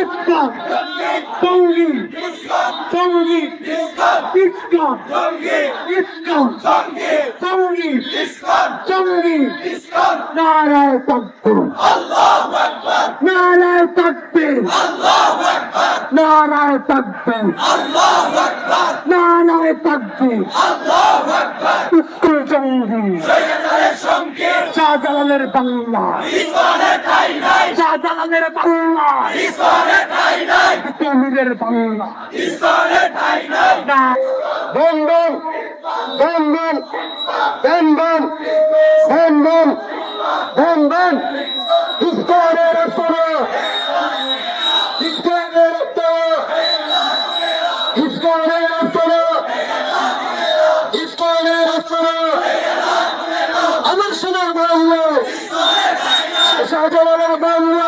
ইসলাম তৌহিদ তৌহিদ ইসলাম ইসলাম তৌহিদ তৌহিদ নারায় তাকবীর নারায় তাকবীর নারায় তাকবীর নারায় তাকবীর ইসলাম তৌহিদ শাহজালালের বাংলা শাহজালালের বাংলা। তৌহিদের বাংলা। না। বন্ধন। বন্ধন। বন্ধন। বন্ধন। বন্ধন। ইস্কনের উপরে ইস্কনের উপরে ইস্কনের উপরে ইস্কনের উপরে আমার সোনার বাংলা। শাহজালালের বাংলায়